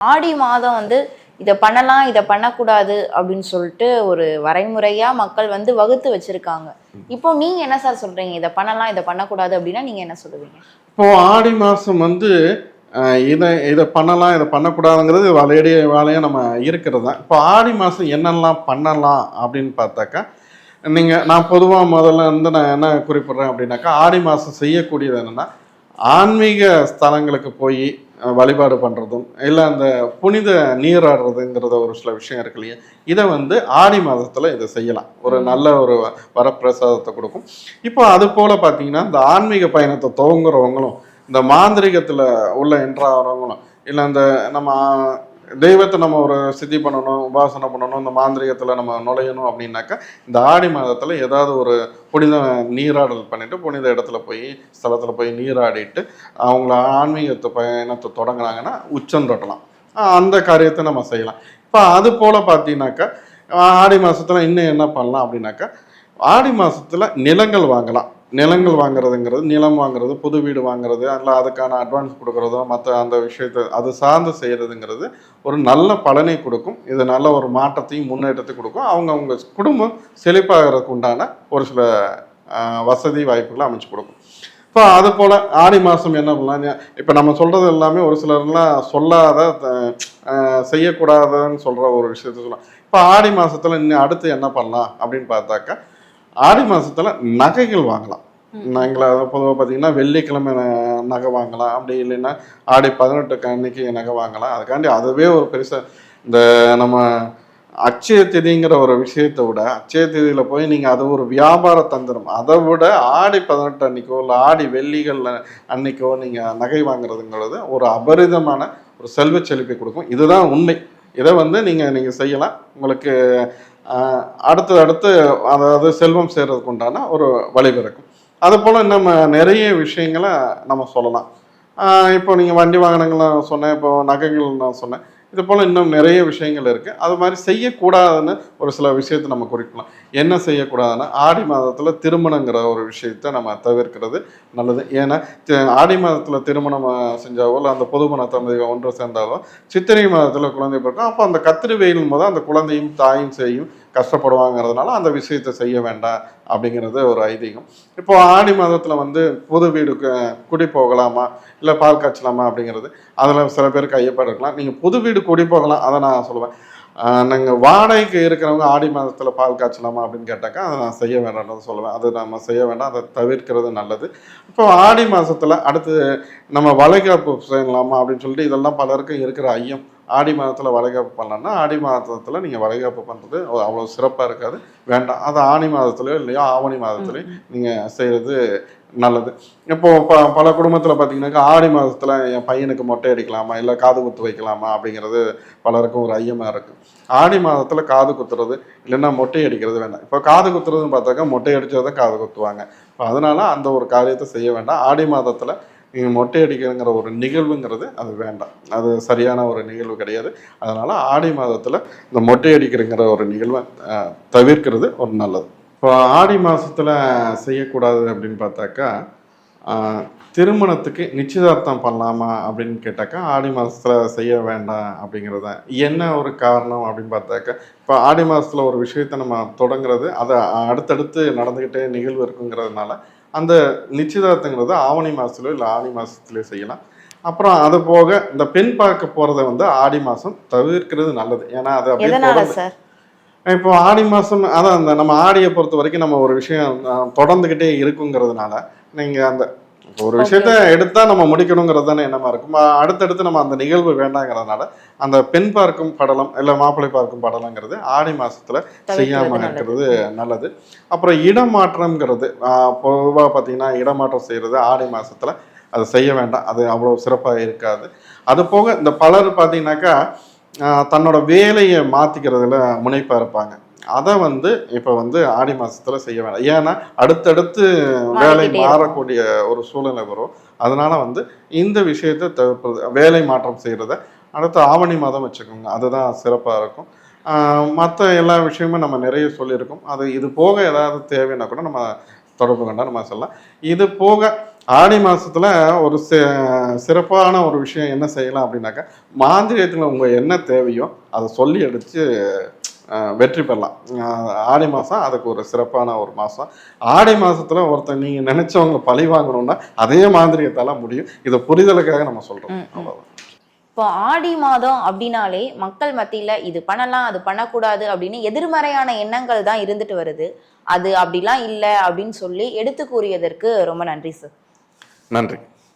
ஆடி மாதம் வந்து இதை பண்ணலாம் இதை பண்ணக்கூடாது அப்படின்னு சொல்லிட்டு ஒரு வரைமுறையா மக்கள் வந்து வகுத்து வச்சிருக்காங்க. இப்போ நீங்க என்ன சார் சொல்றீங்க? இதை பண்ணலாம் இதை பண்ணக்கூடாது அப்படின்னா நீங்க என்ன சொல்லுவீங்க? இப்போ ஆடி மாதம் வந்து இதை இதை பண்ணலாம் இதை பண்ணக்கூடாதுங்கிறது வலையடிய வேலையாக நம்ம இருக்கிறது தான். இப்போ ஆடி மாதம் என்னெல்லாம் பண்ணலாம் அப்படின்னு பார்த்தாக்கா நீங்கள் நான் பொதுவாக முதல்ல வந்து நான் என்ன குறிப்பிட்றேன் அப்படின்னாக்கா ஆடி மாதம் செய்யக்கூடியது என்னென்னா ஆன்மீக ஸ்தலங்களுக்கு போய் வழிபாடு பண்ணுறதும் இல்லை அந்த புனித நீராடுறதுங்கிறத ஒரு சில விஷயம் இருக்கு இல்லையா? இதை வந்து ஆடி மாதத்தில் இதை செய்யலாம். ஒரு நல்ல ஒரு வரப்பிரசாதத்தை கொடுக்கும். இப்போ அது போல் பார்த்தீங்கன்னா இந்த ஆன்மீக பயணத்தை துவங்குறவங்களும் இந்த மாந்திரிகத்தில் உள்ள என்ட்ராகிறவங்களும் இல்லை அந்த நம்ம தெய்வத்தை நம்ம ஒரு சித்தி பண்ணணும் உபாசனை பண்ணணும் இந்த மாந்திரிகத்தில் நம்ம நுழையணும் அப்படின்னாக்கா இந்த ஆடி மாதத்தில் ஏதாவது ஒரு புனித நீராடல் பண்ணிட்டு புனித இடத்துல போய் ஸ்தலத்தில் போய் நீராடிட்டு அவங்கள ஆன்மீகத்தை பயணத்தை தொடங்குனாங்கன்னா உச்சம் தொட்டலாம். அந்த காரியத்தை நம்ம செய்யலாம். இப்போ அது போல் பார்த்தீங்கன்னாக்கா ஆடி மாதத்தில் இன்னும் என்ன பண்ணலாம் அப்படின்னாக்கா ஆடி மாதத்தில் நிலங்கள் வாங்கலாம். நிலங்கள் வாங்குறதுங்கிறது நிலம் வாங்குறது புது வீடு வாங்குறது அல்ல அதுக்கான அட்வான்ஸ் கொடுக்குறதோ மற்ற அந்த விஷயத்தை அது சார்ந்து செய்கிறதுங்கிறது ஒரு நல்ல பலனை கொடுக்கும். இது நல்ல ஒரு மாற்றத்தையும் முன்னேற்றத்தையும் கொடுக்கும். அவங்க அவங்க குடும்பம் செழிப்பாகிறதுக்கு உண்டான ஒரு சில வசதி வாய்ப்புகளை அமைச்சு கொடுக்கும். இப்போ அது போல் ஆடி மாதம் என்ன பண்ணலாம்? இப்போ நம்ம சொல்கிறது எல்லாமே ஒரு சிலர்லாம் சொல்லாத த- செய்யக்கூடாதுன்னு சொல்கிற ஒரு விஷயத்த சொல்லலாம். இப்போ ஆடி மாதத்தில் இன்னும் அடுத்து என்ன பண்ணலாம் அப்படின்னு பார்த்தாக்கா ஆடி மாதத்தில் நகைகள் வாங்கலாம். நாங்கள் பொதுவாக பார்த்தீங்கன்னா வெள்ளிக்கிழமை நகை வாங்கலாம். அப்படி இல்லைன்னா ஆடி பதினெட்டுக்கு அன்னைக்கு நகை வாங்கலாம். அதுக்காண்டி அதுவே ஒரு பெருசாக இந்த நம்ம அச்சய திதிங்கிற ஒரு விஷயத்தை விட அச்சய திதியில் போய் நீங்கள் அது ஒரு வியாபார தந்திரம். அதை விட ஆடி பதினெட்டு அன்னைக்கோ இல்லை ஆடி வெள்ளிகள் அன்னைக்கோ நீங்கள் நகை வாங்குறதுங்கிறது ஒரு அபரிதமான ஒரு செல்வ செழிப்பை கொடுக்கும். இதுதான் உண்மை. இதை வந்து நீங்கள் நீங்கள் செய்யலாம். உங்களுக்கு அடுத்து அடுத்து அதாவது செல்வம் சேர்றதுக்கு உண்டான ஒரு வழிபிறக்கும் அது போல் நம்ம நிறைய விஷயங்களை நம்ம சொல்லலாம். இப்போ நீங்கள் வண்டி வாகனங்கள்லாம் சொன்னேன் இப்போ நகைகள் நான் சொன்னேன். இது போல் இன்னும் நிறைய விஷயங்கள் இருக்குது அது மாதிரி செய்யக்கூடாதுன்னு ஒரு சில விஷயத்தை நம்ம குறிக்கலாம். என்ன செய்யக்கூடாதுன்னா ஆடி மாதத்தில் திருமணங்கிற ஒரு விஷயத்தை நம்ம தவிர்க்கிறது நல்லது. ஏன்னா ஆடி மாதத்தில் திருமணம் செஞ்சாவோ இல்லை அந்த பொதுமண தம்பதிகள் ஒன்று சேர்ந்தாலோ சித்திரை மாதத்தில் குழந்தை பிறக்கும் அப்போ அந்த கத்திரி வெயிலும் போது அந்த குழந்தையும் தாயும் செய்யும் கஷ்டப்படுவாங்கிறதுனால அந்த விஷயத்தை செய்ய வேண்டாம் அப்படிங்கிறது ஒரு ஐதீகம். இப்போ ஆடி மாதத்தில் வந்து புது வீடு குடி போகலாமா? இல்லை பால் காய்ச்சலாமா அப்படிங்கிறது. அதில் சில பேருக்கு ஐயப்பாடு இருக்கலாம். நீங்கள் புது வீடு குடி போகலாம் அதை நான் சொல்லுவேன். நாங்கள் வாடகைக்கு இருக்கிறவங்க ஆடி மாதத்தில் பால் காய்ச்சலாமா அப்படின்னு கேட்டாக்கா அதை நான் செய்ய வேண்டாம்னு சொல்லுவேன். அது நம்ம செய்ய வேண்டாம் அதை தவிர்க்கிறது நல்லது. இப்போ ஆடி மாதத்தில் அடுத்து நம்ம வளைகாப்பு செய்யலாமா அப்படின்னு சொல்லிட்டு இதெல்லாம் பலருக்கும் இருக்கிற ஐயம். ஆடி மாதத்தில் வளைகாப்பு பண்ணலாம்னா ஆடி மாதத்தில் நீங்கள் வளைகாப்பு பண்ணுறது அவ்வளோ சிறப்பாக இருக்காது. வேண்டாம். அது ஆணி மாதத்துலையோ இல்லையோ ஆவணி மாதத்துலையோ நீங்கள் செய்கிறது நல்லது. இப்போ ப பல குடும்பத்தில் பார்த்தீங்கன்னாக்கா ஆடி மாதத்தில் என் பையனுக்கு மொட்டை அடிக்கலாமா இல்லை காது குத்து வைக்கலாமா அப்படிங்கிறது பலருக்கும் ஒரு ஐயமாக இருக்குது ஆடி மாதத்தில் காது குத்துறது இல்லைன்னா மொட்டை அடிக்கிறது வேண்டாம். இப்போ காது குத்துறதுன்னு பார்த்தாக்கா மொட்டை அடிச்சதை காது குத்துவாங்க. இப்போ அதனால அந்த ஒரு காரியத்தை செய்ய வேண்டாம். ஆடி மாதத்தில் நீங்கள் மொட்டை அடிக்கிறங்கிற ஒரு நிகழ்வுங்கிறது அது வேண்டாம். அது சரியான ஒரு நிகழ்வு கிடையாது. அதனால் ஆடி மாதத்தில் இந்த மொட்டை அடிக்கிறங்கிற ஒரு நிகழ்வை தவிர்க்கிறது ஒரு நல்லது. இப்போ ஆடி மாதத்தில் செய்யக்கூடாது அப்படின்னு பார்த்தாக்கா திருமணத்துக்கு நிச்சயதார்த்தம் பண்ணலாமா அப்படின்னு கேட்டாக்கா ஆடி மாதத்தில் செய்ய வேண்டாம் அப்படிங்கிறது. தான் என்ன ஒரு காரணம் அப்படின்னு பார்த்தாக்கா இப்போ ஆடி மாதத்தில் ஒரு விஷயத்தை நம்ம தொடங்குறது அதை அடுத்தடுத்து நடந்துக்கிட்டே நிகழ்வு இருக்குங்கிறதுனால அந்த நிச்சயதார்த்தங்கிறது ஆவணி மாதத்துலையோ இல்லை ஆடி மாதத்துலையோ செய்யலாம். அப்புறம் அது போக இந்த பெண் பார்க்க போகிறத வந்து ஆடி மாதம் தவிர்க்கிறது நல்லது. ஏன்னா அது அப்படியே இப்போ ஆடி மாதம் அதான் அந்த நம்ம ஆடியை பொறுத்த வரைக்கும் நம்ம ஒரு விஷயம் தொடர்ந்துக்கிட்டே இருக்குங்கிறதுனால நீங்கள் அந்த ஒரு விஷயத்த எடுத்தா நம்ம முடிக்கணுங்கிறது தானே என்னமா இருக்கும்? அடுத்தடுத்து நம்ம அந்த நிகழ்வு வேண்டாங்கிறதுனால அந்த பெண் பார்க்கும் படலம் இல்லை மாப்பிள்ளை பார்க்கும் படலங்கிறது ஆடி மாசத்துல செய்யாம இருக்கிறது நல்லது. அப்புறம் இடமாற்றம்ங்கிறது பொதுவாக பார்த்தீங்கன்னா இடமாற்றம் செய்யறது ஆடி மாசத்துல அது செய்ய வேண்டாம். அது அவ்வளோ சிறப்பாக இருக்காது. அது போக இந்த பலர் பார்த்தீங்கன்னாக்கா தன்னோட வேலையை மாற்றிக்கிறதுல முனைப்பாக இருப்பாங்க. அதை வந்து இப்போ வந்து ஆடி மாசத்துல செய்ய வேண்டாம் ஏன்னா அடுத்தடுத்து வேலை மாறக்கூடிய ஒரு சூழ்நிலை வரும். அதனால வந்து இந்த விஷயத்தை தவிர்ப்பது வேலை மாற்றம் செய்கிறத அடுத்து ஆவணி மாதம் வச்சுக்கோங்க. அதுதான் சிறப்பாக இருக்கும். மற்ற எல்லா விஷயமும் நம்ம நிறைய சொல்லியிருக்கோம். அது இது போக ஏதாவது தேவைன்னா கூட நம்ம தொடர்பு கொண்டா நம்ம சொல்லலாம். இது போக ஆடி மாசத்துல ஒரு சிறப்பான ஒரு விஷயம் என்ன செய்யலாம் அப்படின்னாக்கா மாந்திரியத்தில் உங்க என்ன தேவையோ அதை சொல்லி அஹ், வெற்றி பெறலாம். ஆடி மாதம் அதுக்கு ஒரு சிறப்பான ஒரு மாதம் ஆடி மாசத்துல ஒருத்தர் நீங்கள் நினைச்சவங்க பழி வாங்கணும்னா அதே மாந்திரியத்தால முடியும். இதை புரிதலுக்காக நம்ம சொல்றோம். ம், ம். அவ்வளவுதான். இப்போ ஆடி மாதம் அப்படின்னாலே மக்கள் மத்தியில இது பண்ணலாம் அது பண்ணக்கூடாது அப்படின்னு எதிர்மறையான எண்ணங்கள் தான் இருந்துட்டு வருது. அது அப்படிலாம் இல்லை அப்படின்னு சொல்லி எடுத்து கூறியதற்கு ரொம்ப நன்றி சார். நன்றி.